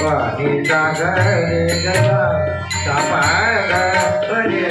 पाणी सागर गदा सापाग रे